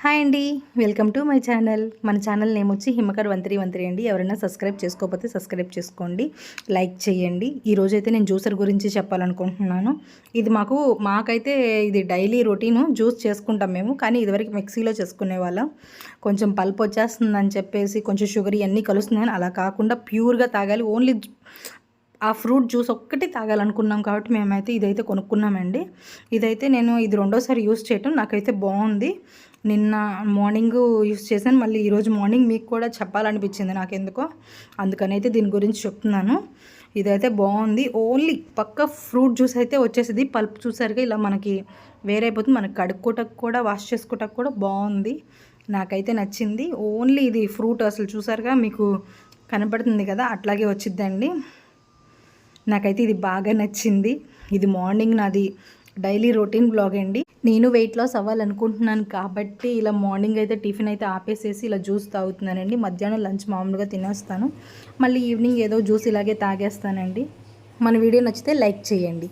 Hi అండి. Welcome to my channel. మన channel name వచ్చి Himakar one three one three అండి. ఎవరైనా సబ్స్క్రైబ్ చేసుకోకపోతే సబ్స్క్రైబ్ చేసుకోండి. లైక్ చేయండి. ఈరోజు అయితే నేను జ్యూసర్ గురించి చెప్పాలనుకుంటున్నాను. ఇది మాకు మాకైతే ఇది డైలీ రొటీను జ్యూస్ చేసుకుంటాం మేము కానీ ఇదివరకు మిక్సీలో చేసుకునే వాళ్ళం. కొంచెం పల్ప్ వచ్చేస్తుందని చెప్పేసి కొంచెం షుగర్ ఇవన్నీ కలుస్తున్నాయని అలా కాకుండా ప్యూర్గా తాగాలి. ఓన్లీ ఆ ఫ్రూట్ జ్యూస్ ఒక్కటి తాగాలనుకున్నాం కాబట్టి మేమైతే ఇదైతే కొనుక్కున్నామండి. ఇదైతే నేను ఇది రెండోసారి యూస్ చేయటం నాకైతే బాగుంది. నిన్న మార్నింగ్ యూస్ చేశాను. మళ్ళీ ఈరోజు మార్నింగ్ మీకు కూడా చెప్పాలనిపించింది నాకెందుకో. అందుకనైతే దీని గురించి చెప్తున్నాను. ఇదైతే బాగుంది. ఓన్లీ పక్క ఫ్రూట్ జ్యూస్ అయితే వచ్చేసింది. పల్ప్ చూసారుగా ఇలా మనకి వేరైపోతుంది. మనకి కడుక్కోటకు కూడా వాష్ చేసుకోవటకు కూడా బాగుంది. నాకైతే నచ్చింది. ఓన్లీ ఇది ఫ్రూట్ అసలు చూసారుగా? మీకు కనపడుతుంది కదా? అట్లాగే వచ్చిద్దండి. నాకైతే ఇది బాగా నచ్చింది. ఇది మార్నింగ్ నాది డైలీ రొటీన్ బ్లాగ్ అండి. నేను వెయిట్ లాస్ అవ్వాలనుకుంటున్నాను కాబట్టి ఇలా మార్నింగ్ అయితే టిఫిన్ అయితే ఆపేసేసి ఇలా జ్యూస్ తాగుతున్నానండి. మధ్యాహ్నం లంచ్ మామూలుగా తినేస్తాను. మళ్ళీ ఈవినింగ్ ఏదో జ్యూస్ ఇలాగే తాగేస్తానండి. మన వీడియో నచ్చితే లైక్ చేయండి.